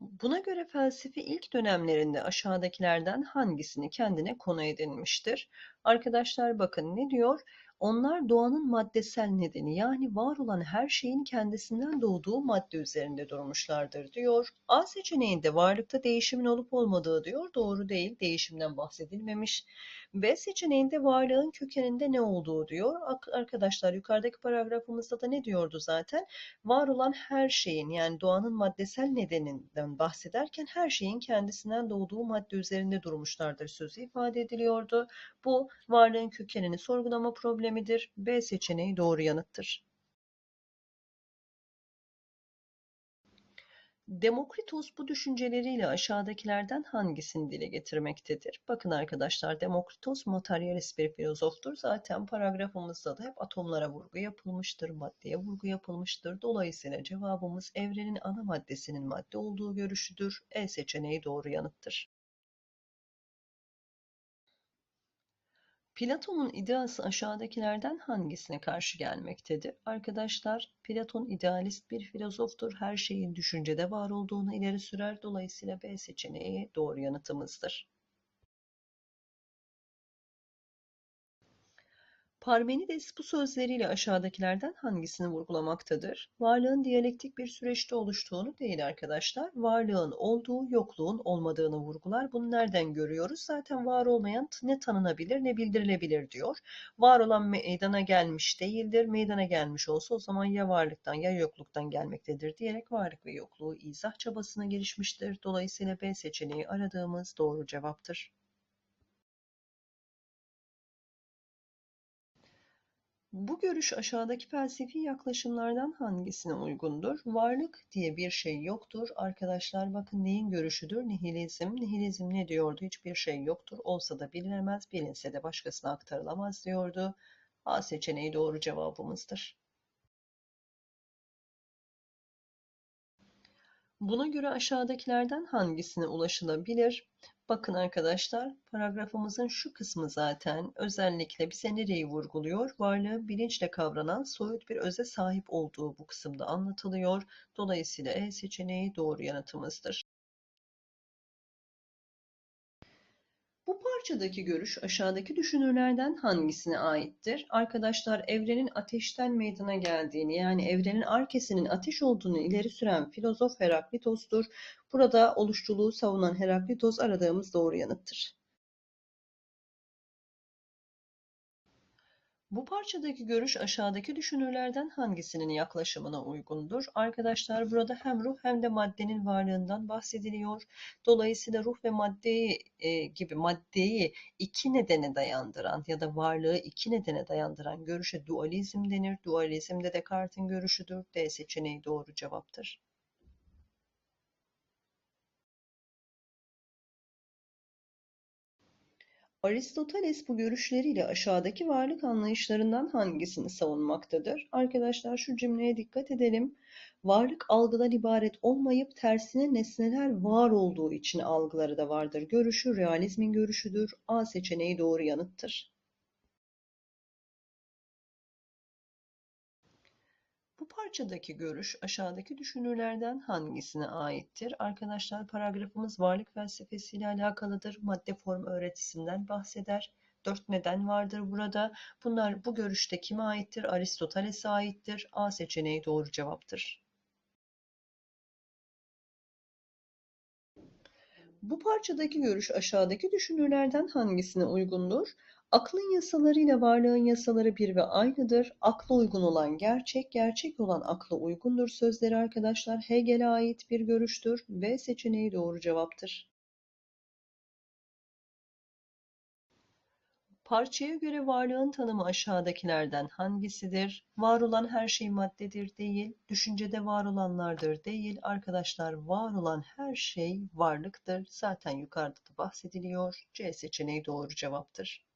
Buna göre felsefe ilk dönemlerinde aşağıdakilerden hangisini kendine konu edinmiştir? Arkadaşlar bakın ne diyor? Onlar doğanın maddesel nedeni yani var olan her şeyin kendisinden doğduğu madde üzerinde durmuşlardır diyor. A seçeneğinde varlıkta değişimin olup olmadığı diyor. Doğru değil, değişimden bahsedilmemiş. B seçeneğinde varlığın kökeninde ne olduğu diyor. Arkadaşlar yukarıdaki paragrafımızda da ne diyordu zaten? Var olan her şeyin yani doğanın maddesel nedeninden bahsederken her şeyin kendisinden doğduğu madde üzerinde durmuşlardır sözü ifade ediliyordu. Bu varlığın kökenini sorgulama problemidir. B seçeneği doğru yanıttır. Demokritos bu düşünceleriyle aşağıdakilerden hangisini dile getirmektedir? Bakın arkadaşlar Demokritos materyalist bir filozoftur. Zaten paragrafımızda da hep atomlara vurgu yapılmıştır, maddeye vurgu yapılmıştır. Dolayısıyla cevabımız evrenin ana maddesinin madde olduğu görüşüdür. E seçeneği doğru yanıttır. Platon'un ideası aşağıdakilerden hangisine karşı gelmektedir? Arkadaşlar, Platon idealist bir filozoftur. Her şeyin düşüncede var olduğunu ileri sürer. Dolayısıyla B seçeneği doğru yanıtımızdır. Parmenides bu sözleriyle aşağıdakilerden hangisini vurgulamaktadır? Varlığın diyalektik bir süreçte oluştuğunu değil arkadaşlar. Varlığın olduğu, yokluğun olmadığını vurgular. Bunu nereden görüyoruz? Zaten var olmayan ne tanınabilir ne bildirilebilir diyor. Var olan meydana gelmiş değildir. Meydana gelmiş olsa o zaman ya varlıktan ya yokluktan gelmektedir diyerek varlık ve yokluğu izah çabasına girişmiştir. Dolayısıyla B seçeneği aradığımız doğru cevaptır. Bu görüş aşağıdaki felsefi yaklaşımlardan hangisine uygundur? Varlık diye bir şey yoktur. Arkadaşlar bakın neyin görüşüdür? Nihilizm. Nihilizm ne diyordu? Hiçbir şey yoktur. Olsa da bilinemez, bilinse de başkasına aktarılamaz diyordu. A seçeneği doğru cevabımızdır. Buna göre aşağıdakilerden hangisine ulaşılabilir? Bakın arkadaşlar, paragrafımızın şu kısmı zaten özellikle bize nereyi vurguluyor? Varlığın bilinçle kavranan soyut bir öze sahip olduğu bu kısımda anlatılıyor. Dolayısıyla E seçeneği doğru yanıtımızdır. Bu parçadaki görüş aşağıdaki düşünürlerden hangisine aittir? Arkadaşlar evrenin ateşten meydana geldiğini yani evrenin arkesinin ateş olduğunu ileri süren filozof Heraklitos'tur. Burada oluşçuluğu savunan Heraklitos aradığımız doğru yanıttır. Bu parçadaki görüş aşağıdaki düşünürlerden hangisinin yaklaşımına uygundur? Arkadaşlar burada hem ruh hem de maddenin varlığından bahsediliyor. Dolayısıyla ruh ve maddeyi e, gibi maddeyi iki nedene dayandıran ya da varlığı iki nedene dayandıran görüşe dualizm denir. Dualizm de Descartes'in görüşüdür. D seçeneği doğru cevaptır. Aristoteles bu görüşleriyle aşağıdaki varlık anlayışlarından hangisini savunmaktadır? Arkadaşlar şu cümleye dikkat edelim. Varlık algıdan ibaret olmayıp tersine nesneler var olduğu için algıları da vardır. Görüşü realizmin görüşüdür. A seçeneği doğru yanıttır. Bu parçadaki görüş aşağıdaki düşünürlerden hangisine aittir? Arkadaşlar paragrafımız varlık felsefesiyle alakalıdır. Madde form öğretisinden bahseder. Dört neden vardır burada. Bunlar bu görüşte kime aittir? Aristoteles'e aittir. A seçeneği doğru cevaptır. Bu parçadaki görüş aşağıdaki düşünürlerden hangisine uygundur? Aklın yasalarıyla varlığın yasaları bir ve aynıdır. Akla uygun olan gerçek, gerçek olan akla uygundur sözleri arkadaşlar Hegel'e ait bir görüştür ve seçeneği doğru cevaptır. Parçaya göre varlığın tanımı aşağıdakilerden hangisidir? Var olan her şey maddedir değil, düşüncede var olanlardır değil. Arkadaşlar var olan her şey varlıktır. Zaten yukarıda da bahsediliyor. C seçeneği doğru cevaptır.